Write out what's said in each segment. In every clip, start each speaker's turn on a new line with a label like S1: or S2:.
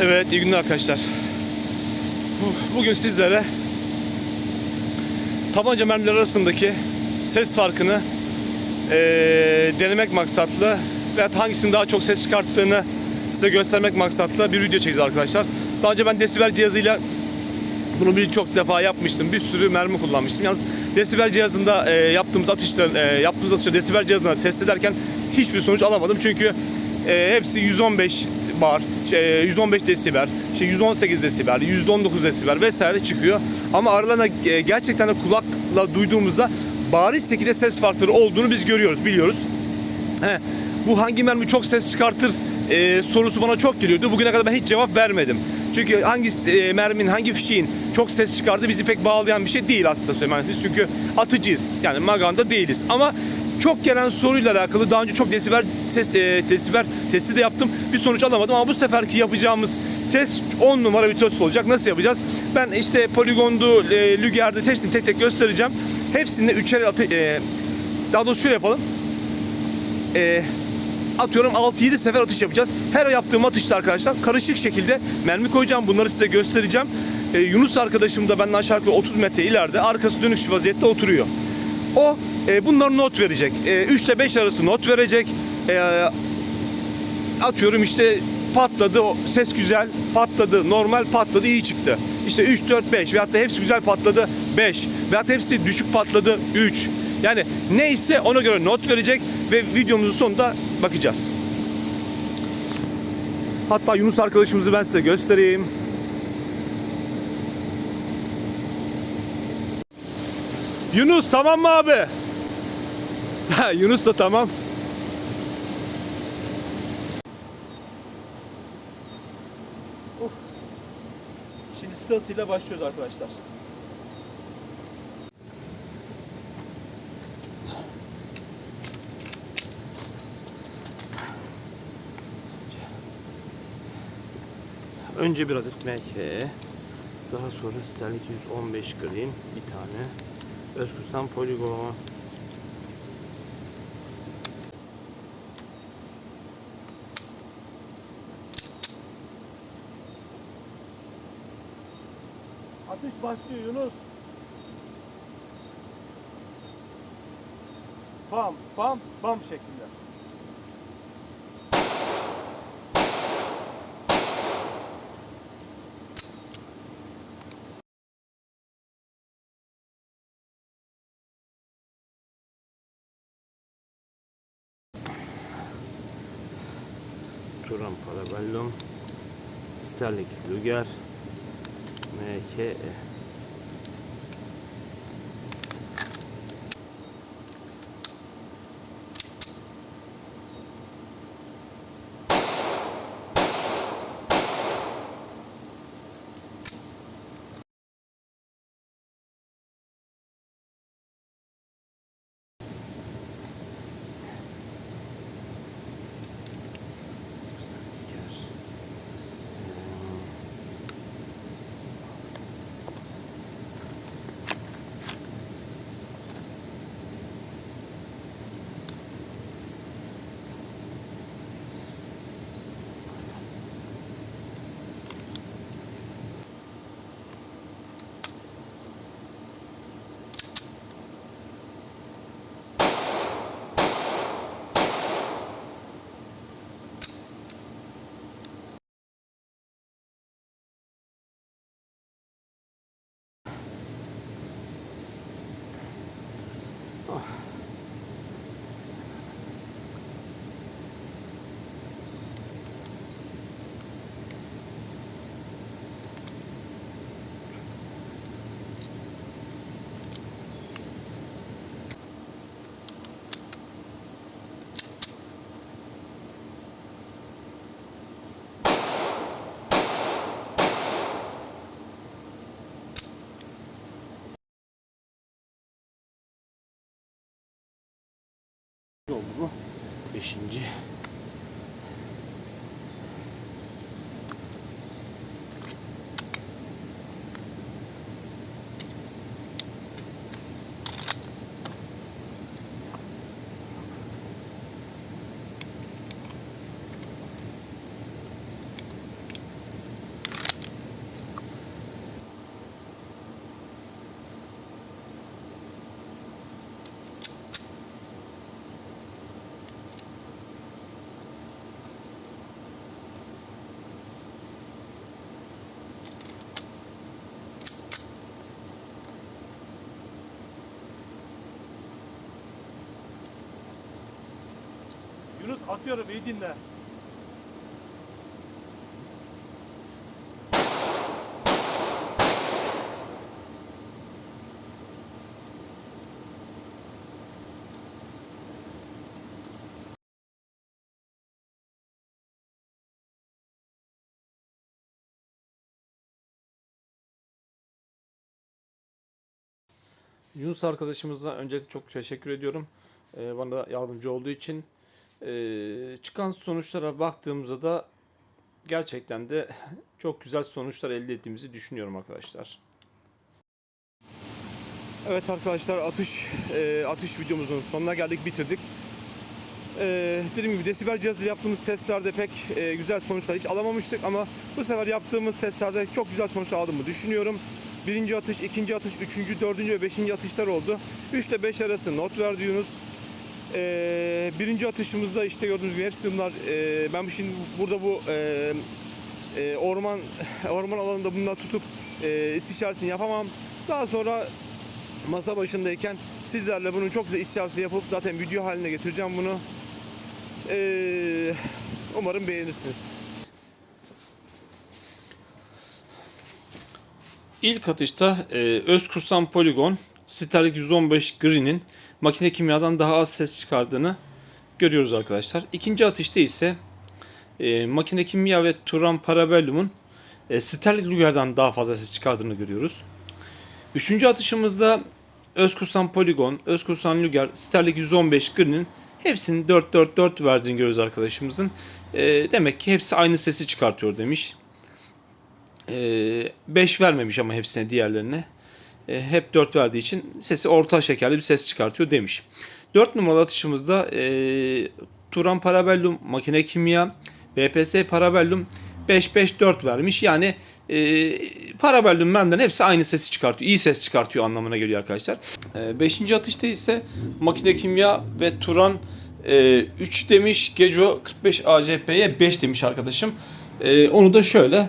S1: Evet, iyi günler arkadaşlar. Bu- Bugün sizlere tabanca mermileri arasındaki ses farkını eee, denemek maksatlı ve hangisinin daha çok ses çıkarttığını size göstermek maksatlı bir video çekeceğiz arkadaşlar. Daha önce ben desibel cihazıyla bunu birçok defa yapmıştım. Bir sürü mermi kullanmıştım. Yalnız desibel cihazında eee, yaptığımız atışların eee, yaptığımız atışları desibel cihazında test ederken hiçbir sonuç alamadım. Çünkü eee, hepsi 115 bar, şey, 115 desibel, işte 118 desibel, 119 desibel vesaire çıkıyor. Ama aralarında e, gerçekten de kulakla duyduğumuzda bariz şekilde ses farkları olduğunu biz görüyoruz, biliyoruz. He, bu hangi mermi çok ses çıkartır e, sorusu bana çok geliyordu. Bugüne kadar ben hiç cevap vermedim. Çünkü hangi e, merminin, hangi fişeğin çok ses çıkardığı bizi pek bağlayan bir şey değil aslında söylemem. Biz çünkü atıcıyız. Yani maganda değiliz. Ama çok gelen soruyla alakalı daha önce çok desibel ses e, desibel testi de yaptım. Bir sonuç alamadım ama bu seferki yapacağımız test 10 numara bir test olacak. Nasıl yapacağız? Ben işte poligondu, e, lügerde hepsini tek tek göstereceğim. Hepsinde üçer e, daha doğrusu şöyle yapalım. E, atıyorum 6-7 sefer atış yapacağız. Her yaptığım atışta arkadaşlar karışık şekilde mermi koyacağım. Bunları size göstereceğim. E, Yunus arkadaşım da benden aşağı yukarı 30 metre ileride arkası dönük şu vaziyette oturuyor. O e, bunları not verecek. E, 3 ile 5 arası not verecek. E, atıyorum işte patladı, ses güzel, patladı, normal patladı, iyi çıktı. İşte 3, 4, 5 veyahut da hepsi güzel patladı 5 veyahut da hepsi düşük patladı 3. Yani neyse ona göre not verecek ve videomuzun sonunda bakacağız. Hatta Yunus arkadaşımızı ben size göstereyim. Yunus tamam mı abi? Yunus da tamam. Şimdi sırasıyla başlıyoruz arkadaşlar. Önce bir adet MK, daha sonra sterlik 115 green bir tane, Özkürsan poligon, Atış başlıyor Yunus. Bam, bam, bam şeklinde. Turan Parabellum Sterling Luger MKE oldu bu. Beşinci. Atıyorum iyi dinle. Yunus arkadaşımıza öncelikle çok teşekkür ediyorum. Ee, bana yardımcı olduğu için. Ee, çıkan sonuçlara baktığımızda da gerçekten de çok güzel sonuçlar elde ettiğimizi düşünüyorum arkadaşlar. Evet arkadaşlar atış e, atış videomuzun sonuna geldik bitirdik. Ee, dediğim gibi desibel cihazıyla yaptığımız testlerde pek e, güzel sonuçlar hiç alamamıştık ama bu sefer yaptığımız testlerde çok güzel sonuçlar aldığımı düşünüyorum. Birinci atış, ikinci atış, üçüncü, dördüncü ve beşinci atışlar oldu. 3 ile 5 arası not verdi Yunus. Ee, birinci atışımızda işte gördüğünüz gibi hepsi bunlar. e, ben şimdi burada bu e, e, orman orman alanında bunları tutup e, istişaresini yapamam. Daha sonra masa başındayken sizlerle bunun çok güzel istişaresi yapıp zaten video haline getireceğim bunu. Ee, umarım beğenirsiniz. İlk atışta e, Özkursan Polygon Starlink 115 Green'in makine kimyadan daha az ses çıkardığını görüyoruz arkadaşlar. İkinci atışta ise e, makine kimya ve Turan Parabellum'un e, Starlink Luger'dan daha fazla ses çıkardığını görüyoruz. Üçüncü atışımızda Özkursan Polygon, Özkursan Luger, Starlink 115 Green'in hepsinin 4-4-4 verdiğini görüyoruz arkadaşımızın. E, demek ki hepsi aynı sesi çıkartıyor demiş. 5 vermemiş ama hepsine diğerlerine. E, hep 4 verdiği için sesi orta şekerli bir ses çıkartıyor demiş. 4 numaralı atışımızda e, Turan Parabellum, Makine Kimya, BPS Parabellum 5-5-4 vermiş. Yani e, Parabellum benden hepsi aynı sesi çıkartıyor. İyi ses çıkartıyor anlamına geliyor arkadaşlar. 5. atışta ise Makine Kimya ve Turan e, 3 demiş. Geco 45 ACP'ye 5 demiş arkadaşım. E, onu da şöyle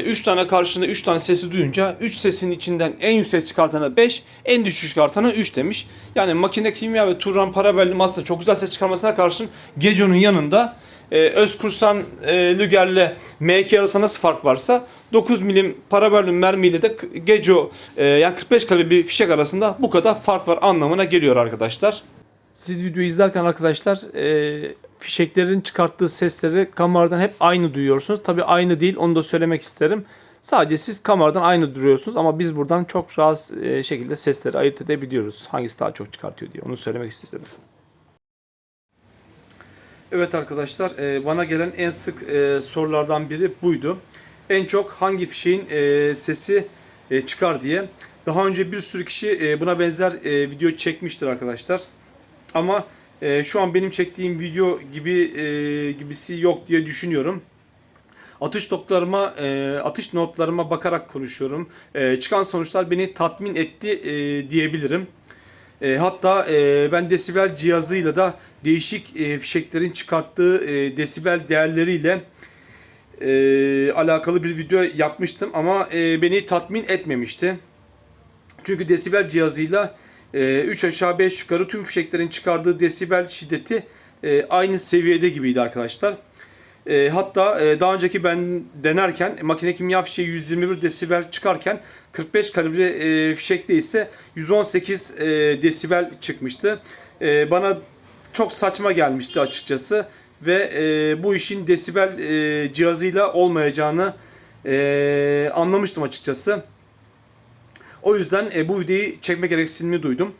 S1: 3 tane karşında 3 tane sesi duyunca 3 sesin içinden en yüksek çıkartana 5, en düşük çıkartana 3 demiş. Yani makine kimya ve Turan Parabellum aslında çok güzel ses çıkarmasına karşın Geco'nun yanında e, Özkursan e, Lüger'le M2 arasında nasıl fark varsa 9 milim Parabellum mermiyle de Geco e, yani 45 kalibre bir fişek arasında bu kadar fark var anlamına geliyor arkadaşlar. Siz videoyu izlerken arkadaşlar e, fişeklerin çıkarttığı sesleri kameradan hep aynı duyuyorsunuz. Tabi aynı değil onu da söylemek isterim. Sadece siz kameradan aynı duyuyorsunuz ama biz buradan çok rahat e, şekilde sesleri ayırt edebiliyoruz. Hangisi daha çok çıkartıyor diye onu söylemek istedim. Evet arkadaşlar e, bana gelen en sık e, sorulardan biri buydu. En çok hangi fişeğin sesi çıkar diye. Daha önce bir sürü kişi buna benzer video çekmiştir arkadaşlar. Ama e, şu an benim çektiğim video gibi e, gibisi yok diye düşünüyorum. Atış notlarıma, e, atış notlarıma bakarak konuşuyorum. E, çıkan sonuçlar beni tatmin etti e, diyebilirim. E, hatta e, ben desibel cihazıyla da değişik e, fişeklerin çıkarttığı e, desibel değerleriyle e, alakalı bir video yapmıştım ama e, beni tatmin etmemişti. Çünkü desibel cihazıyla 3 aşağı 5 yukarı tüm fişeklerin çıkardığı desibel şiddeti e, aynı seviyede gibiydi arkadaşlar. E, hatta e, daha önceki ben denerken makine kimya fişeği 121 desibel çıkarken 45 kalibre e, fişekte ise 118 e, desibel çıkmıştı. Bana çok saçma gelmişti açıkçası ve bu işin desibel cihazıyla olmayacağını anlamıştım açıkçası. O yüzden e, bu videoyu çekme gereksinimi duydum.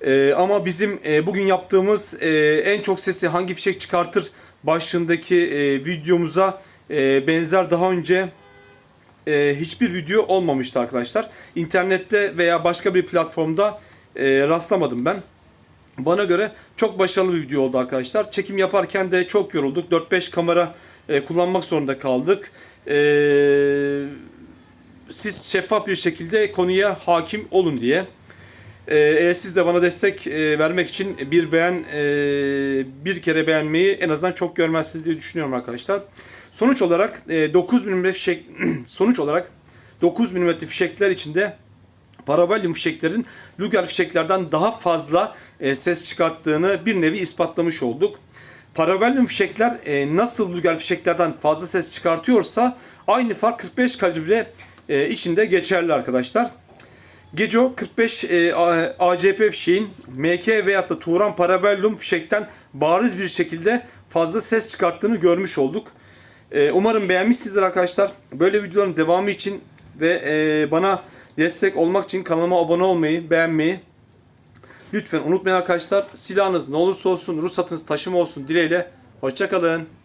S1: E, ama bizim e, bugün yaptığımız e, en çok sesi hangi fişek çıkartır başlığındaki e, videomuza e, benzer daha önce e, hiçbir video olmamıştı arkadaşlar. İnternette veya başka bir platformda e, rastlamadım ben. Bana göre çok başarılı bir video oldu arkadaşlar. Çekim yaparken de çok yorulduk. 4-5 kamera e, kullanmak zorunda kaldık. Eee siz şeffaf bir şekilde konuya hakim olun diye. Eğer siz de bana destek e, vermek için bir beğen, e, bir kere beğenmeyi en azından çok görmezsiniz diye düşünüyorum arkadaşlar. Sonuç olarak e, 9 mm fişek, sonuç olarak 9 mm fişekler içinde Parabellum fişeklerin Luger fişeklerden daha fazla e, ses çıkarttığını bir nevi ispatlamış olduk. Parabellum fişekler e, nasıl rüzgar fişeklerden fazla ses çıkartıyorsa aynı fark 45 kalibre e, içinde geçerli arkadaşlar. Geco 45 e, ACP fişeğin MK veyahut da Turan Parabellum fişekten bariz bir şekilde fazla ses çıkarttığını görmüş olduk. E, umarım beğenmişsinizdir arkadaşlar. Böyle videoların devamı için ve e, bana destek olmak için kanalıma abone olmayı, beğenmeyi lütfen unutmayın arkadaşlar. Silahınız ne olursa olsun, ruhsatınız taşıma olsun dileğiyle. Hoşçakalın.